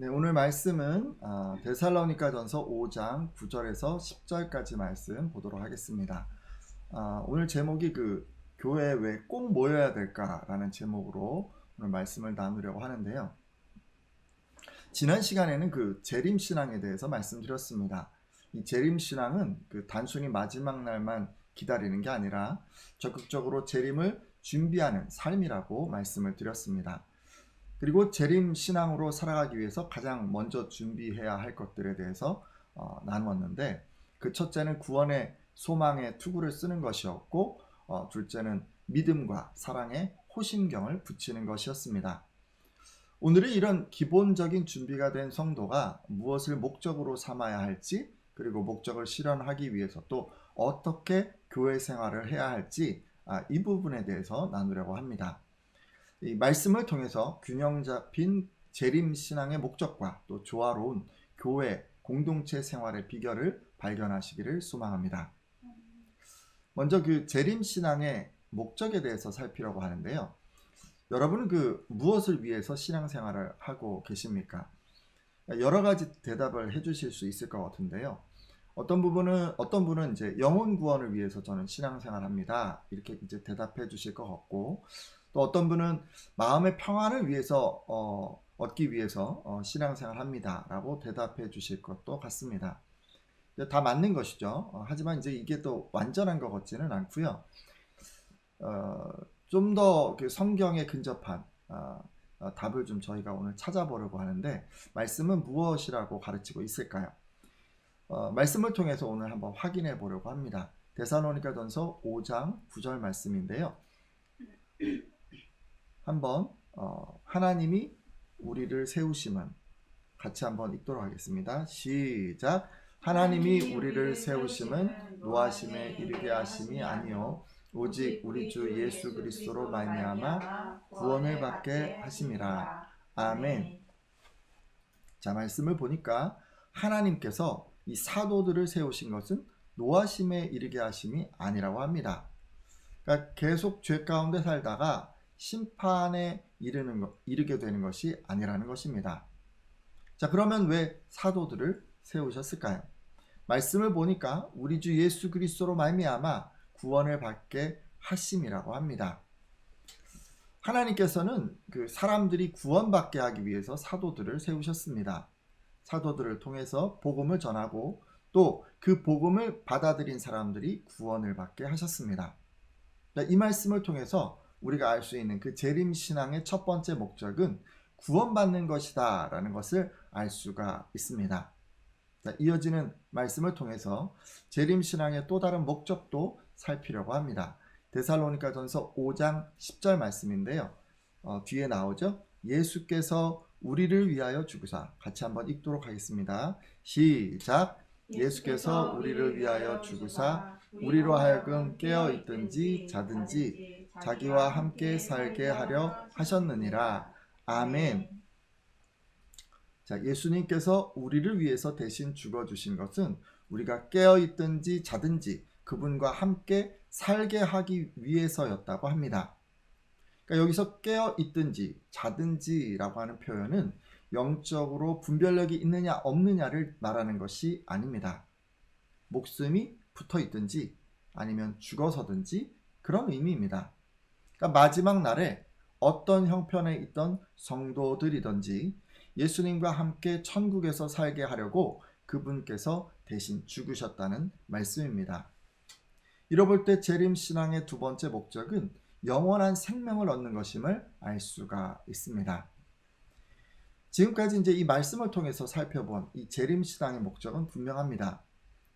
네, 오늘 말씀은 아, 데살로니가전서 5장 9절에서 10절까지 말씀 보도록 하겠습니다. 아, 오늘 제목이 그 교회에 왜꼭 모여야 될까라는 제목으로 오늘 말씀을 나누려고 하는데요. 지난 시간에는 그 재림 신앙에 대해서 말씀드렸습니다. 이 재림 신앙은 그 단순히 마지막 날만 기다리는 게 아니라 적극적으로 재림을 준비하는 삶이라고 말씀을 드렸습니다. 그리고 재림 신앙으로 살아가기 위해서 가장 먼저 준비해야 할 것들에 대해서 어, 나누었는데 그 첫째는 구원의 소망의 투구를 쓰는 것이었고 어, 둘째는 믿음과 사랑의 호심경을 붙이는 것이었습니다. 오늘은 이런 기본적인 준비가 된 성도가 무엇을 목적으로 삼아야 할지 그리고 목적을 실현하기 위해서 또 어떻게 교회 생활을 해야 할지 아, 이 부분에 대해서 나누려고 합니다. 이 말씀을 통해서 균형 잡힌 재림 신앙의 목적과 또 조화로운 교회 공동체 생활의 비결을 발견하시기를 소망합니다. 먼저 그 재림 신앙의 목적에 대해서 살피려고 하는데요. 여러분은 그 무엇을 위해서 신앙생활을 하고 계십니까? 여러 가지 대답을 해주실 수 있을 것 같은데요. 어떤 부분은 어떤 분은 이제 영혼 구원을 위해서 저는 신앙생활 합니다. 이렇게 이제 대답해 주실 것 같고 또 어떤 분은 마음의 평안을 위해서 어, 얻기 위해서 어, 신앙생활 합니다라고 대답해 주실 것도 같습니다. 다 맞는 것이죠. 어, 하지만 이제 이게 또 완전한 것 같지는 않고요. 어, 좀 더 성경에 근접한 어, 어, 답을 좀 저희가 오늘 찾아보려고 하는데 말씀은 무엇이라고 가르치고 있을까요? 어, 말씀을 통해서 오늘 한번 확인해 보려고 합니다. 데살로니가전서 5장 9절 말씀인데요. 한번 어, 하나님이 우리를 세우심은 같이 한번 읽도록 하겠습니다. 시작. 하나님이 우리를 세우심은 노하심에 이르게 하심이 아니요 오직 우리 주 예수 그리스도로 말미암아 구원을 받게 하심이라. 아멘. 자, 말씀을 보니까 하나님께서 이 사도들을 세우신 것은 노하심에 이르게 하심이 아니라고 합니다. 그러니까 계속 죄 가운데 살다가 심판에 이르는 것, 이르게 되는 것이 아니라는 것입니다. 자, 그러면 왜 사도들을 세우셨을까요? 말씀을 보니까 우리 주 예수 그리스도로 말미암아 구원을 받게 하심이라고 합니다. 하나님께서는 그 사람들이 구원받게 하기 위해서 사도들을 세우셨습니다. 사도들을 통해서 복음을 전하고 또 그 복음을 받아들인 사람들이 구원을 받게 하셨습니다. 이 말씀을 통해서 우리가 알 수 있는 그 재림 신앙의 첫 번째 목적은 구원받는 것이다 라는 것을 알 수가 있습니다. 자, 이어지는 말씀을 통해서 재림 신앙의 또 다른 목적도 살피려고 합니다. 데살로니가전서 5장 10절 말씀인데요. 어, 뒤에 나오죠. 예수께서 우리를 위하여 죽으사 같이 한번 읽도록 하겠습니다. 시작. 예수께서 우리를 위하여 죽으사 우리로 하여금 깨어 있든지 자든지 자기와 함께 살게 하려 하셨느니라. 아멘. 자, 예수님께서 우리를 위해서 대신 죽어 주신 것은 우리가 깨어 있든지 자든지 그분과 함께 살게 하기 위해서였다고 합니다. 그러니까 여기서 깨어 있든지 자든지라고 하는 표현은 영적으로 분별력이 있느냐 없느냐를 말하는 것이 아닙니다. 목숨이 붙어 있든지 아니면 죽어서든지 그런 의미입니다. 그러니까 마지막 날에 어떤 형편에 있던 성도들이든지 예수님과 함께 천국에서 살게 하려고 그분께서 대신 죽으셨다는 말씀입니다. 이뤄볼 때 재림 신앙의 두 번째 목적은 영원한 생명을 얻는 것임을 알 수가 있습니다. 지금까지 이제 이 말씀을 통해서 살펴본 이 재림 신앙의 목적은 분명합니다.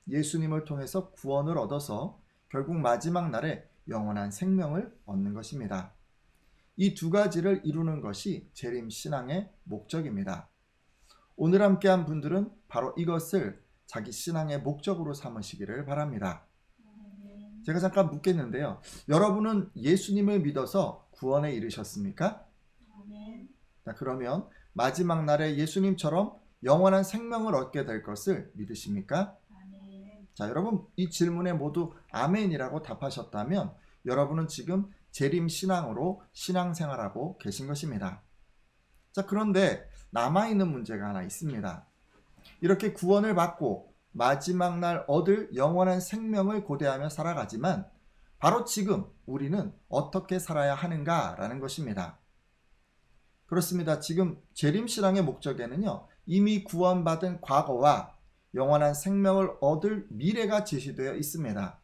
예수님을 통해서 구원을 얻어서 결국 마지막 날에 영원한 생명을 얻는 것입니다. 이 두 가지를 이루는 것이 재림 신앙의 목적입니다. 오늘 함께한 분들은 바로 이것을 자기 신앙의 목적으로 삼으시기를 바랍니다. 제가 잠깐 묻겠는데요. 여러분은 예수님을 믿어서 구원에 이르셨습니까? 자, 그러면 마지막 날에 예수님처럼 영원한 생명을 얻게 될 것을 믿으십니까? 자, 여러분 이 질문에 모두 아멘이라고 답하셨다면 여러분은 지금 재림 신앙으로 신앙생활하고 계신 것입니다. 자, 그런데 남아있는 문제가 하나 있습니다. 이렇게 구원을 받고 마지막 날 얻을 영원한 생명을 고대하며 살아가지만 바로 지금 우리는 어떻게 살아야 하는가라는 것입니다. 그렇습니다. 지금 재림신앙의 목적에는요, 이미 구원받은 과거와 영원한 생명을 얻을 미래가 제시되어 있습니다.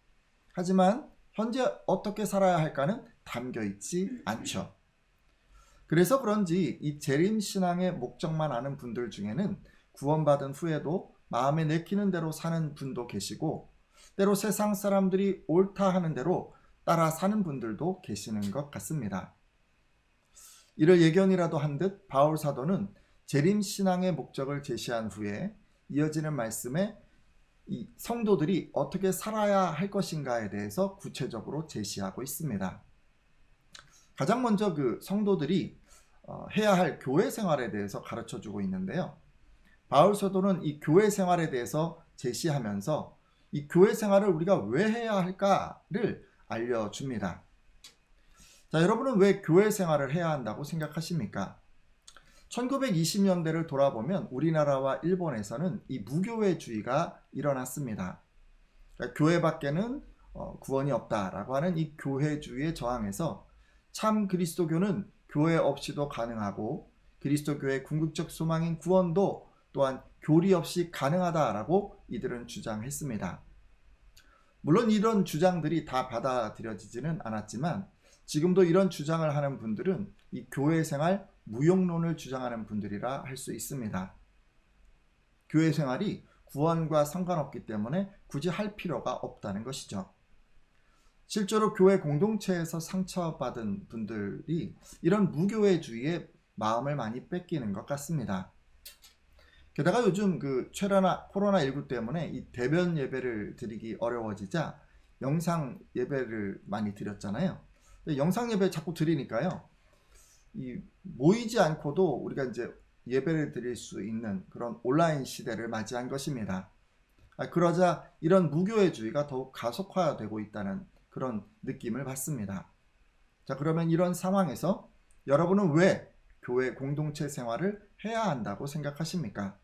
하지만 현재 어떻게 살아야 할까는 담겨 있지 않죠. 그래서 그런지 이 재림신앙의 목적만 아는 분들 중에는 구원받은 후에도 마음에 내키는 대로 사는 분도 계시고 때로 세상 사람들이 옳다 하는 대로 따라 사는 분들도 계시는 것 같습니다. 이를 예견이라도 한 듯 바울 사도는 재림 신앙의 목적을 제시한 후에 이어지는 말씀에 이 성도들이 어떻게 살아야 할 것인가에 대해서 구체적으로 제시하고 있습니다. 가장 먼저 그 성도들이 어, 해야 할 교회 생활에 대해서 가르쳐 주고 있는데요. 바울 사도는 이 교회 생활에 대해서 제시하면서 이 교회 생활을 우리가 왜 해야 할까를 알려줍니다. 자, 여러분은 왜 교회 생활을 해야 한다고 생각하십니까? 1920년대를 돌아보면 우리나라와 일본에서는 이 무교회주의가 일어났습니다. 그러니까 교회 밖에는 어, 구원이 없다라고 하는 이 교회주의에 저항해서 참 그리스도교는 교회 없이도 가능하고 그리스도교의 궁극적 소망인 구원도 또한 교리 없이 가능하다라고 이들은 주장했습니다. 물론 이런 주장들이 다 받아들여지지는 않았지만 지금도 이런 주장을 하는 분들은 이 교회 생활 무용론을 주장하는 분들이라 할 수 있습니다. 교회 생활이 구원과 상관없기 때문에 굳이 할 필요가 없다는 것이죠. 실제로 교회 공동체에서 상처받은 분들이 이런 무교회주의에 마음을 많이 뺏기는 것 같습니다. 게다가 요즘 그 최라나 코로나19 때문에 이 대변 예배를 드리기 어려워지자 영상 예배를 많이 드렸잖아요. 영상 예배 자꾸 드리니까요. 이 모이지 않고도 우리가 이제 예배를 드릴 수 있는 그런 온라인 시대를 맞이한 것입니다. 아, 그러자 이런 무교회주의가 더욱 가속화되고 있다는 그런 느낌을 받습니다. 자, 그러면 이런 상황에서 여러분은 왜 교회 공동체 생활을 해야 한다고 생각하십니까?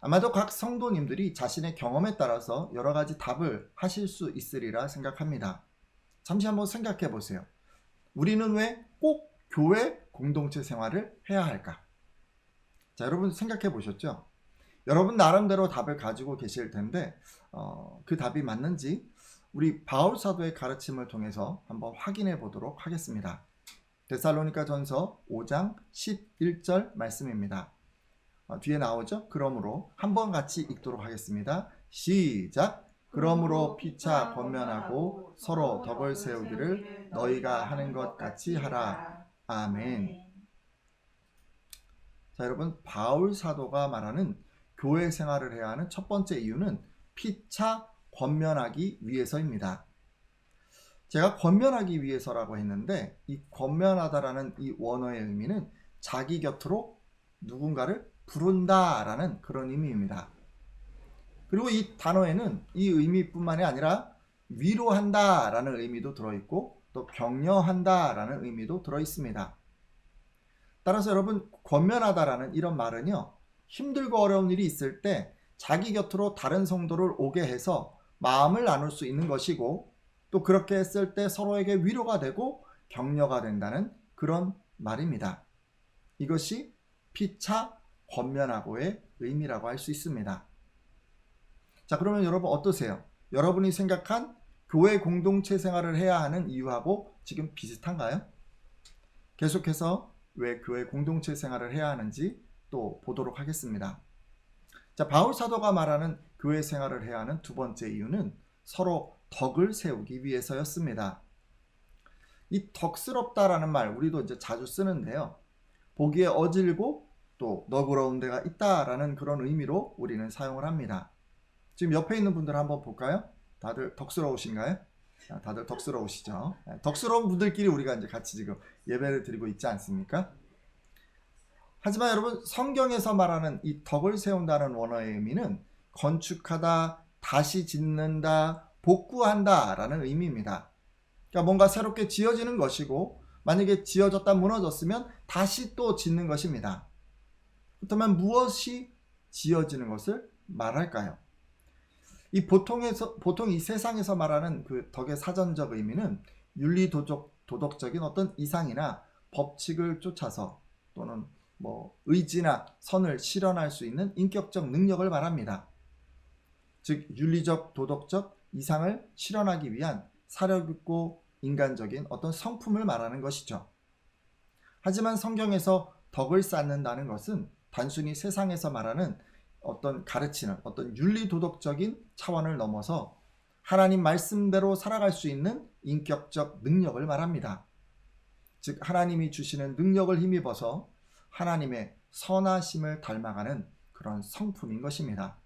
아마도 각 성도님들이 자신의 경험에 따라서 여러 가지 답을 하실 수 있으리라 생각합니다. 잠시 한번 생각해 보세요. 우리는 왜 꼭 교회 공동체 생활을 해야 할까? 자, 여러분 생각해 보셨죠? 여러분 나름대로 답을 가지고 계실 텐데, 어, 그 답이 맞는지 우리 바울 사도의 가르침을 통해서 한번 확인해 보도록 하겠습니다. 데살로니가 전서 5장 11절 말씀입니다. 어, 뒤에 나오죠? 그러므로 한번 같이 읽도록 하겠습니다. 시작! 그러므로 피차 권면하고 서로 덕을 세우기를 너희가 하는 것 같이 하라. 아멘. 자, 여러분, 바울 사도가 말하는 교회 생활을 해야 하는 첫 번째 이유는 피차 권면하기 위해서입니다. 제가 권면하기 위해서라고 했는데 이 권면하다라는 이 원어의 의미는 자기 곁으로 누군가를 부른다 라는 그런 의미입니다. 그리고 이 단어에는 이 의미뿐만이 아니라 위로한다 라는 의미도 들어있고 또 격려한다 라는 의미도 들어 있습니다. 따라서 여러분 권면하다 라는 이런 말은요 힘들고 어려운 일이 있을 때 자기 곁으로 다른 성도를 오게 해서 마음을 나눌 수 있는 것이고 또 그렇게 했을 때 서로에게 위로가 되고 격려가 된다는 그런 말입니다. 이것이 피차 권면하고의 의미라고 할 수 있습니다. 자, 그러면 여러분 어떠세요? 여러분이 생각한 교회 공동체 생활을 해야 하는 이유하고 지금 비슷한가요? 계속해서 왜 교회 공동체 생활을 해야 하는지 또 보도록 하겠습니다. 자, 바울 사도가 말하는 교회 생활을 해야 하는 두 번째 이유는 서로 덕을 세우기 위해서였습니다. 이 덕스럽다라는 말 우리도 이제 자주 쓰는데요. 보기에 어질고 또 너그러운 데가 있다라는 그런 의미로 우리는 사용을 합니다. 지금 옆에 있는 분들 한번 볼까요? 다들 덕스러우신가요? 다들 덕스러우시죠? 네, 덕스러운 분들끼리 우리가 이제 같이 지금 예배를 드리고 있지 않습니까? 하지만 여러분 성경에서 말하는 이 덕을 세운다는 원어의 의미는 건축하다, 다시 짓는다, 복구한다 라는 의미입니다. 그러니까 뭔가 새롭게 지어지는 것이고 만약에 지어졌다 무너졌으면 다시 또 짓는 것입니다. 그렇다면 무엇이 지어지는 것을 말할까요? 이 보통에서 보통 이 세상에서 말하는 그 덕의 사전적 의미는 윤리 도덕 도덕적인 어떤 이상이나 법칙을 쫓아서 또는 뭐 의지나 선을 실현할 수 있는 인격적 능력을 말합니다. 즉 윤리적 도덕적 이상을 실현하기 위한 사력 있고 인간적인 어떤 성품을 말하는 것이죠. 하지만 성경에서 덕을 쌓는다는 것은 단순히 세상에서 말하는 어떤 가르치는 어떤 윤리 도덕적인 차원을 넘어서 하나님 말씀대로 살아갈 수 있는 인격적 능력을 말합니다. 즉 하나님이 주시는 능력을 힘입어서 하나님의 선하심을 닮아가는 그런 성품인 것입니다.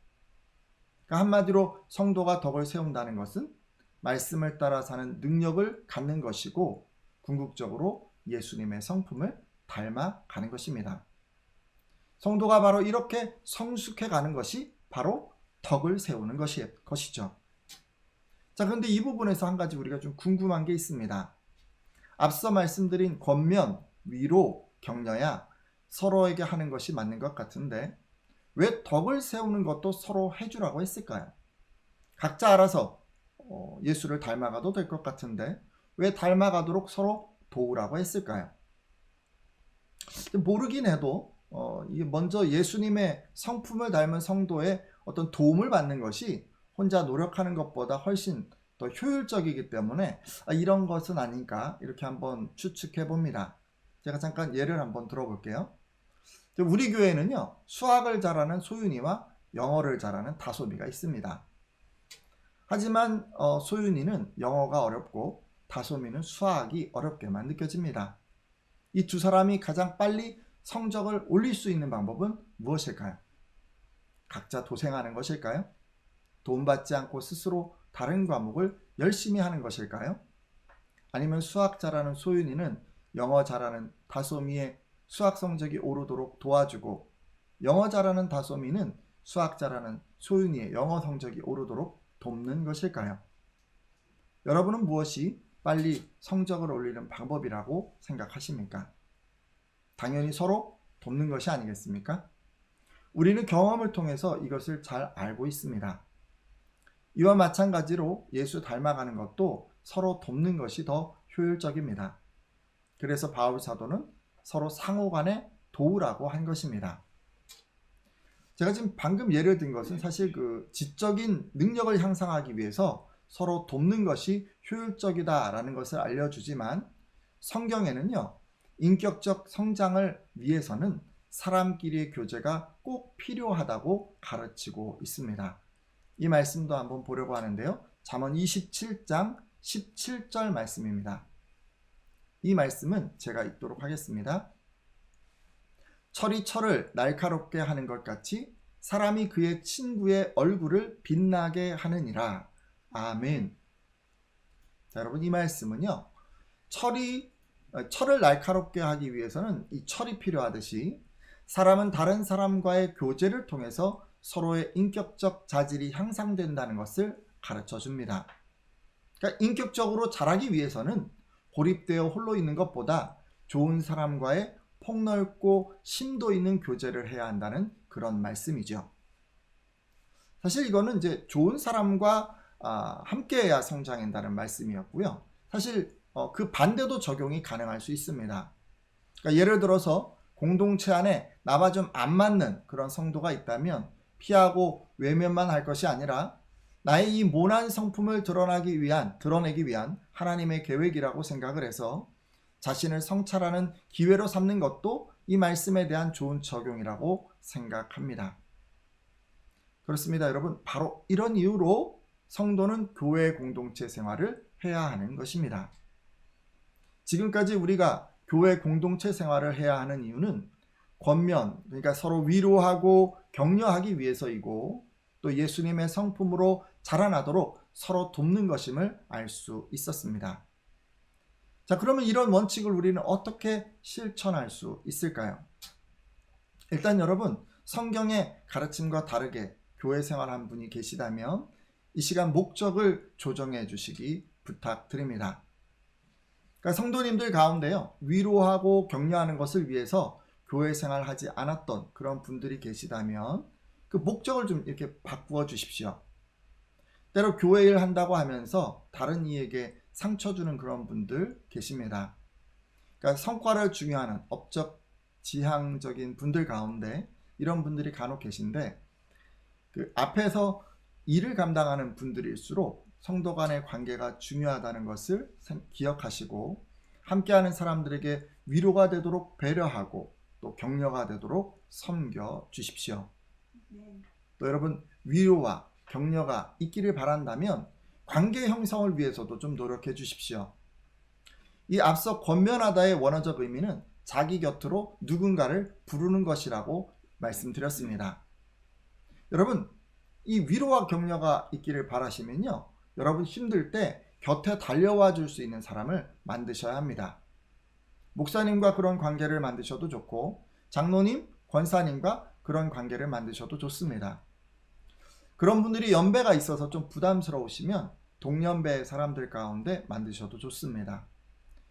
그러니까 한마디로 성도가 덕을 세운다는 것은 말씀을 따라 사는 능력을 갖는 것이고 궁극적으로 예수님의 성품을 닮아가는 것입니다. 성도가 바로 이렇게 성숙해 가는 것이 바로 덕을 세우는 것이, 것이죠. 자, 그런데 이 부분에서 한 가지 우리가 좀 궁금한 게 있습니다. 앞서 말씀드린 권면, 위로, 격려야 서로에게 하는 것이 맞는 것 같은데 왜 덕을 세우는 것도 서로 해주라고 했을까요? 각자 알아서 어, 예수를 닮아가도 될 것 같은데 왜 닮아가도록 서로 도우라고 했을까요? 모르긴 해도 어, 먼저 예수님의 성품을 닮은 성도의 어떤 도움을 받는 것이 혼자 노력하는 것보다 훨씬 더 효율적이기 때문에 아, 이런 것은 아닌가 이렇게 한번 추측해 봅니다. 제가 잠깐 예를 한번 들어볼게요. 우리 교회는요 수학을 잘하는 소윤이와 영어를 잘하는 다솜이가 있습니다. 하지만 어, 소윤이는 영어가 어렵고 다솜이는 수학이 어렵게만 느껴집니다. 이 두 사람이 가장 빨리 성적을 올릴 수 있는 방법은 무엇일까요? 각자 도생하는 것일까요? 돈 받지 않고 스스로 다른 과목을 열심히 하는 것일까요? 아니면 수학 잘하는 소윤이는 영어 잘하는 다솜이의 수학 성적이 오르도록 도와주고 영어 잘하는 다솜이는 수학 잘하는 소윤이의 영어 성적이 오르도록 돕는 것일까요? 여러분은 무엇이 빨리 성적을 올리는 방법이라고 생각하십니까? 당연히 서로 돕는 것이 아니겠습니까? 우리는 경험을 통해서 이것을 잘 알고 있습니다. 이와 마찬가지로 예수 닮아가는 것도 서로 돕는 것이 더 효율적입니다. 그래서 바울 사도는 서로 상호 간에 도우라고 한 것입니다. 제가 지금 방금 예를 든 것은 사실 그 지적인 능력을 향상하기 위해서 서로 돕는 것이 효율적이다라는 것을 알려주지만 성경에는요, 인격적 성장을 위해서는 사람끼리의 교제가 꼭 필요하다고 가르치고 있습니다. 이 말씀도 한번 보려고 하는데요. 잠언 27장 17절 말씀입니다. 이 말씀은 제가 읽도록 하겠습니다. 철이 철을 날카롭게 하는 것 같이 사람이 그의 친구의 얼굴을 빛나게 하느니라. 아멘. 자, 여러분 이 말씀은요. 철이 철을 날카롭게 하기 위해서는 이 철이 필요하듯이 사람은 다른 사람과의 교제를 통해서 서로의 인격적 자질이 향상된다는 것을 가르쳐 줍니다. 그러니까 인격적으로 자라기 위해서는 고립되어 홀로 있는 것보다 좋은 사람과의 폭넓고 심도 있는 교제를 해야 한다는 그런 말씀이죠. 사실 이거는 이제 좋은 사람과 아, 함께해야 성장한다는 말씀이었고요. 사실 어, 그 반대도 적용이 가능할 수 있습니다. 그러니까 예를 들어서 공동체 안에 나와 좀 안 맞는 그런 성도가 있다면 피하고 외면만 할 것이 아니라 나의 이 모난 성품을 드러나기 위한 드러내기 위한 하나님의 계획이라고 생각을 해서 자신을 성찰하는 기회로 삼는 것도 이 말씀에 대한 좋은 적용이라고 생각합니다. 그렇습니다, 여러분. 바로 이런 이유로 성도는 교회 공동체 생활을 해야 하는 것입니다. 지금까지 우리가 교회 공동체 생활을 해야 하는 이유는 권면, 그러니까 서로 위로하고 격려하기 위해서이고 또 예수님의 성품으로 자라나도록 서로 돕는 것임을 알 수 있었습니다. 자, 그러면 이런 원칙을 우리는 어떻게 실천할 수 있을까요? 일단 여러분, 성경의 가르침과 다르게 교회 생활한 분이 계시다면 이 시간 목적을 조정해 주시기 부탁드립니다. 그러니까 성도님들 가운데요, 위로하고 격려하는 것을 위해서 교회 생활하지 않았던 그런 분들이 계시다면 그 목적을 좀 이렇게 바꾸어 주십시오. 때로 교회 일 한다고 하면서 다른 이에게 상처 주는 그런 분들 계십니다. 그러니까 성과를 중요하는 업적 지향적인 분들 가운데 이런 분들이 간혹 계신데 그 앞에서 일을 감당하는 분들일수록 성도 간의 관계가 중요하다는 것을 생- 기억하시고 함께하는 사람들에게 위로가 되도록 배려하고 또 격려가 되도록 섬겨 주십시오. 네. 또 여러분 위로와 격려가 있기를 바란다면 관계 형성을 위해서도 좀 노력해 주십시오. 이 앞서 권면하다의 원어적 의미는 자기 곁으로 누군가를 부르는 것이라고 말씀드렸습니다. 여러분, 이 위로와 격려가 있기를 바라시면요. 여러분 힘들 때 곁에 달려와 줄 수 있는 사람을 만드셔야 합니다. 목사님과 그런 관계를 만드셔도 좋고, 장로님, 권사님과 그런 관계를 만드셔도 좋습니다. 그런 분들이 연배가 있어서 좀 부담스러우시면 동년배 사람들 가운데 만드셔도 좋습니다.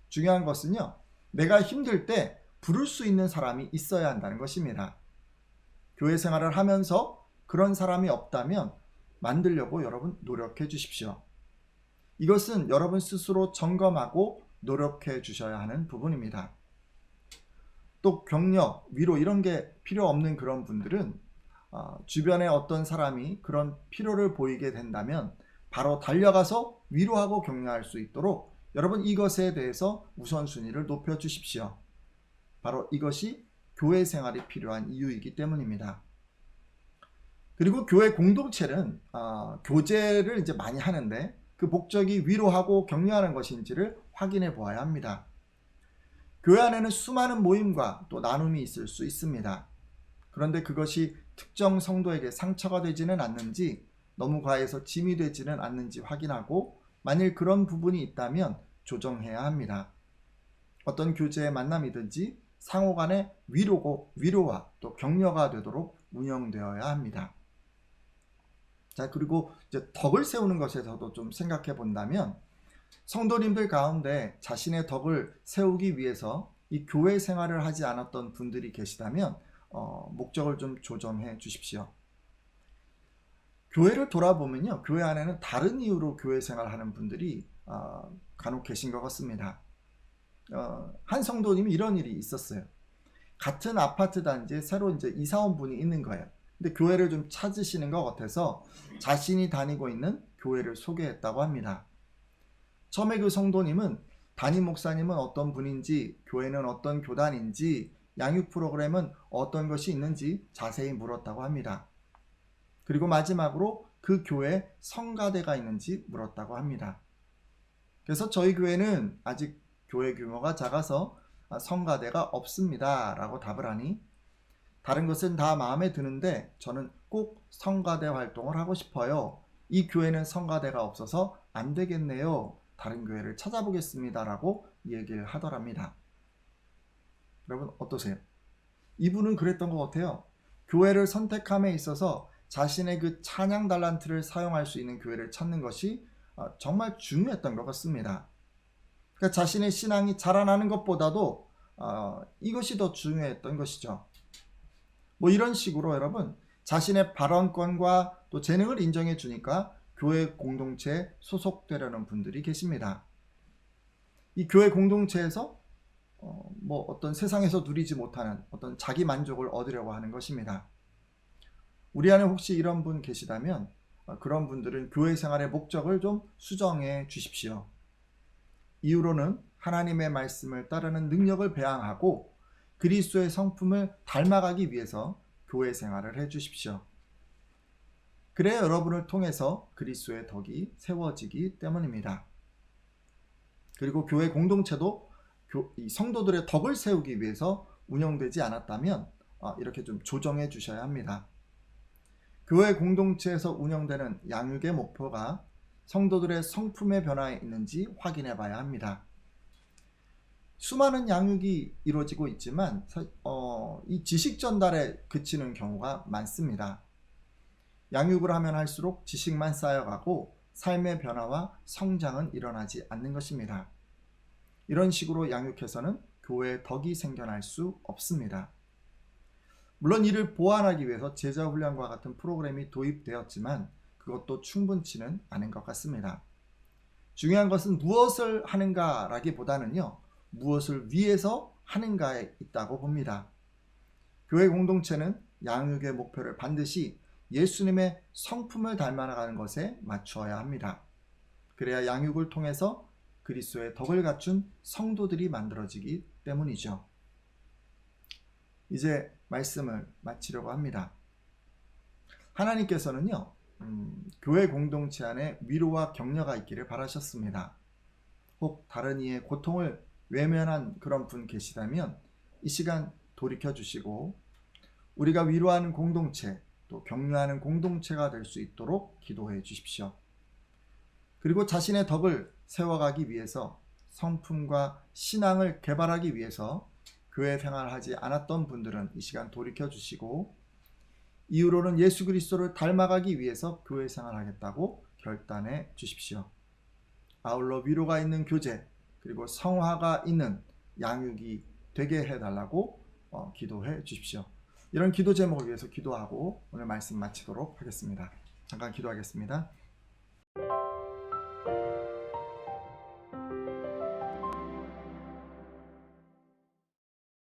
중요한 것은요, 내가 힘들 때 부를 수 있는 사람이 있어야 한다는 것입니다. 교회 생활을 하면서 그런 사람이 없다면 만들려고 여러분 노력해 주십시오. 이것은 여러분 스스로 점검하고 노력해 주셔야 하는 부분입니다. 또 격려, 위로 이런 게 필요 없는 그런 분들은 어, 주변에 어떤 사람이 그런 필요를 보이게 된다면 바로 달려가서 위로하고 격려할 수 있도록 여러분 이것에 대해서 우선순위를 높여 주십시오. 바로 이것이 교회 생활이 필요한 이유이기 때문입니다. 그리고 교회 공동체는 어, 교제를 이제 많이 하는데 그 목적이 위로하고 격려하는 것인지를 확인해 보아야 합니다. 교회 안에는 수많은 모임과 또 나눔이 있을 수 있습니다. 그런데 그것이 특정 성도에게 상처가 되지는 않는지 너무 과해서 짐이 되지는 않는지 확인하고 만일 그런 부분이 있다면 조정해야 합니다. 어떤 교제의 만남이든지 상호 간의 위로고 위로와 또 격려가 되도록 운영되어야 합니다. 자, 그리고 이제 덕을 세우는 것에서도 좀 생각해 본다면 성도님들 가운데 자신의 덕을 세우기 위해서 이 교회 생활을 하지 않았던 분들이 계시다면 어, 목적을 좀 조정해 주십시오. 교회를 돌아보면요, 교회 안에는 다른 이유로 교회 생활하는 분들이 어, 간혹 계신 것 같습니다. 어, 한 성도님이 이런 일이 있었어요. 같은 아파트 단지에 새로 이제 이사 온 분이 있는 거예요. 근데 교회를 좀 찾으시는 것 같아서 자신이 다니고 있는 교회를 소개했다고 합니다. 처음에 그 성도님은 담임 목사님은 어떤 분인지, 교회는 어떤 교단인지, 양육 프로그램은 어떤 것이 있는지 자세히 물었다고 합니다. 그리고 마지막으로 그 교회에 성가대가 있는지 물었다고 합니다. 그래서 저희 교회는 아직 교회 규모가 작아서 성가대가 없습니다. 라고 답을 하니 다른 것은 다 마음에 드는데 저는 꼭 성가대 활동을 하고 싶어요. 이 교회는 성가대가 없어서 안 되겠네요. 다른 교회를 찾아보겠습니다. 라고 얘기를 하더랍니다. 여러분 어떠세요? 이분은 그랬던 것 같아요. 교회를 선택함에 있어서 자신의 그 찬양 달란트를 사용할 수 있는 교회를 찾는 것이 어, 정말 중요했던 것 같습니다. 그러니까 자신의 신앙이 자라나는 것보다도 어, 이것이 더 중요했던 것이죠. 뭐 이런 식으로 여러분 자신의 발언권과 또 재능을 인정해 주니까 교회 공동체에 소속되려는 분들이 계십니다. 이 교회 공동체에서 어, 뭐 어떤 세상에서 누리지 못하는 어떤 자기 만족을 얻으려고 하는 것입니다. 우리 안에 혹시 이런 분 계시다면 어, 그런 분들은 교회 생활의 목적을 좀 수정해 주십시오. 이후로는 하나님의 말씀을 따르는 능력을 배양하고 그리스도의 성품을 닮아가기 위해서 교회 생활을 해 주십시오. 그래야 여러분을 통해서 그리스도의 덕이 세워지기 때문입니다. 그리고 교회 공동체도 성도들의 덕을 세우기 위해서 운영되지 않았다면 어, 이렇게 좀 조정해 주셔야 합니다. 교회 공동체에서 운영되는 양육의 목표가 성도들의 성품의 변화에 있는지 확인해 봐야 합니다. 수많은 양육이 이루어지고 있지만 사- 어, 이 지식 전달에 그치는 경우가 많습니다. 양육을 하면 할수록 지식만 쌓여가고 삶의 변화와 성장은 일어나지 않는 것입니다. 이런 식으로 양육해서는 교회의 덕이 생겨날 수 없습니다. 물론 이를 보완하기 위해서 제자 훈련과 같은 프로그램이 도입되었지만 그것도 충분치는 않은 것 같습니다. 중요한 것은 무엇을 하는가라기보다는요, 무엇을 위해서 하는가에 있다고 봅니다. 교회 공동체는 양육의 목표를 반드시 예수님의 성품을 닮아가는 것에 맞추어야 합니다. 그래야 양육을 통해서 그리스도의 덕을 갖춘 성도들이 만들어지기 때문이죠. 이제 말씀을 마치려고 합니다. 하나님께서는요, 음, 교회 공동체 안에 위로와 격려가 있기를 바라셨습니다. 혹 다른 이의 고통을 외면한 그런 분 계시다면 이 시간 돌이켜 주시고 우리가 위로하는 공동체 또 격려하는 공동체가 될 수 있도록 기도해 주십시오. 그리고 자신의 덕을 세워가기 위해서 성품과 신앙을 개발하기 위해서 교회 생활하지 않았던 분들은 이 시간 돌이켜 주시고 이후로는 예수 그리스도를 닮아가기 위해서 교회 생활하겠다고 결단해 주십시오. 아울러 위로가 있는 교제 그리고 성화가 있는 양육이 되게 해달라고 어, 기도해 주십시오. 이런 기도 제목을 위해서 기도하고 오늘 말씀 마치도록 하겠습니다. 잠깐 기도하겠습니다.